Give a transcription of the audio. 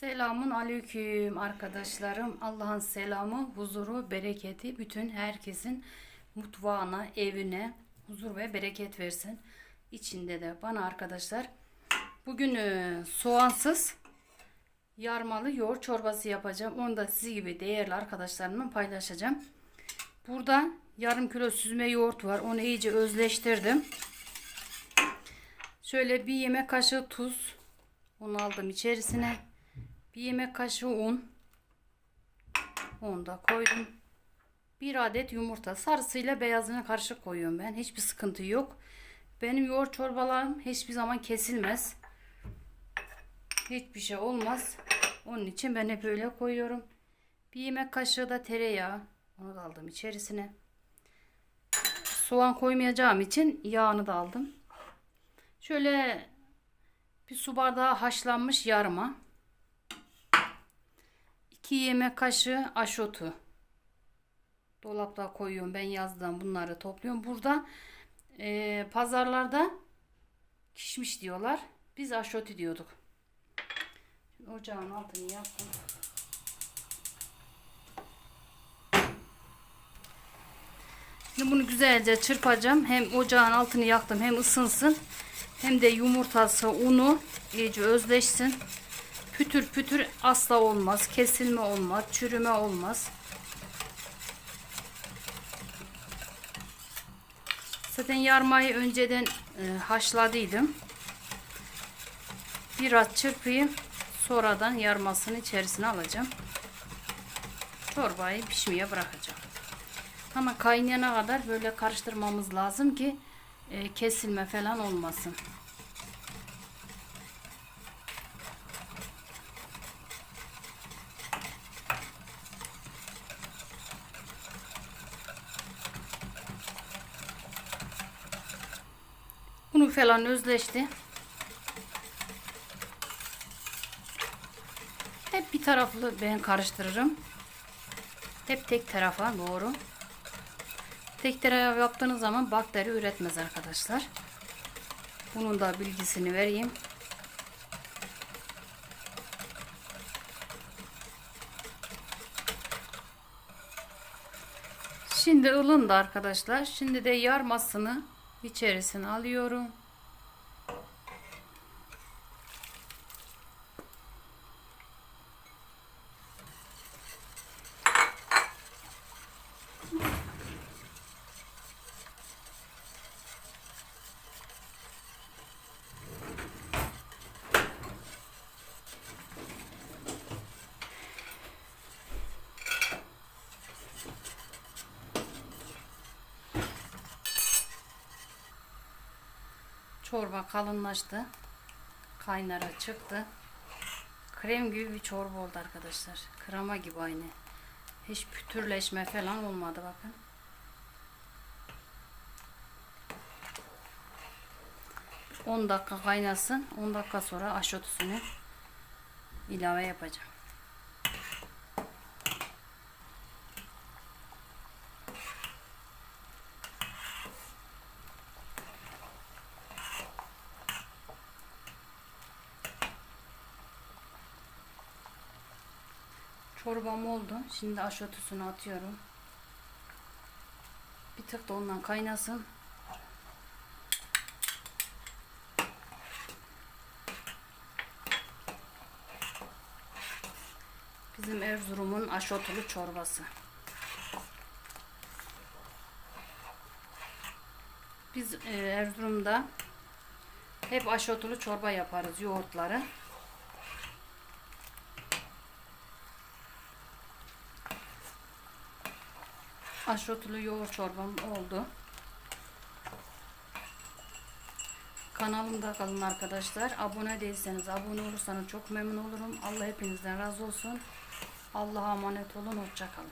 Selamun aleyküm arkadaşlarım. Allah'ın selamı, huzuru, bereketi bütün herkesin mutfağına, evine huzur ve bereket versin. İçinde de bana arkadaşlar. Bugün e, soğansız yarmalı yoğurt çorbası yapacağım. Onu da sizi gibi değerli arkadaşlarımla paylaşacağım. Burada yarım kilo süzme yoğurt var. Onu iyice özleştirdim. Şöyle bir yemek kaşığı tuz. Onu aldım içerisine. Bir yemek kaşığı un. Onu da koydum. Bir adet yumurta. Sarısıyla beyazını karışık koyuyorum ben. Hiçbir sıkıntı yok. Benim yoğurt çorbalarım hiçbir zaman kesilmez. Hiçbir şey olmaz. Onun için ben hep öyle koyuyorum. Bir yemek kaşığı da tereyağı. Onu da aldım içerisine. Soğan koymayacağım için yağını da aldım. Şöyle bir su bardağı haşlanmış yarma. 2 yemek kaşığı aşotu. Dolapta koyuyorum. Ben yazdan bunları topluyorum. Burada e, pazarlarda kişmiş diyorlar. Biz aşotu diyorduk. Şimdi ocağın altını yaktım. Şimdi bunu güzelce çırpacağım. Hem ocağın altını yaktım hem ısınsın. Hem de yumurtası, unu iyice özleşsin. Pütür pütür asla olmaz. Kesilme olmaz. Çürüme olmaz. Zaten yarmayı önceden e, haşladıydım. Biraz çırpayım. Sonradan yarmasını içerisine alacağım. Çorbayı pişmeye bırakacağım. Ama kaynayana kadar böyle karıştırmamız lazım ki e, kesilme falan olmasın. Unu falan özleşti. Hep bir taraflı ben karıştırırım. Hep tek tarafa doğru. Tek taraf yaptığınız zaman bakteri üretmez arkadaşlar. Bunun da bilgisini vereyim. Şimdi ılındı arkadaşlar. Şimdi de yarmasını içerisine alıyorum. Çorba kalınlaştı. Kaynara çıktı. Krem gibi bir çorba oldu arkadaşlar. Krema gibi aynı. Hiç pütürleşme falan olmadı bakın. On dakika kaynasın. 10 dakika sonra aşotusunu ilave yapacağım. Çorbam oldu. Şimdi aşotusunu atıyorum. Bir tık da ondan kaynasın. Bizim Erzurum'un aşotulu çorbası. Biz e, Erzurum'da hep aşotulu çorba yaparız yoğurtları. Aşrotulu yoğurt çorbam oldu. Kanalımda kalın arkadaşlar. Abone değilseniz abone olursanız çok memnun olurum. Allah hepinizden razı olsun. Allah'a emanet olun. Hoşçakalın.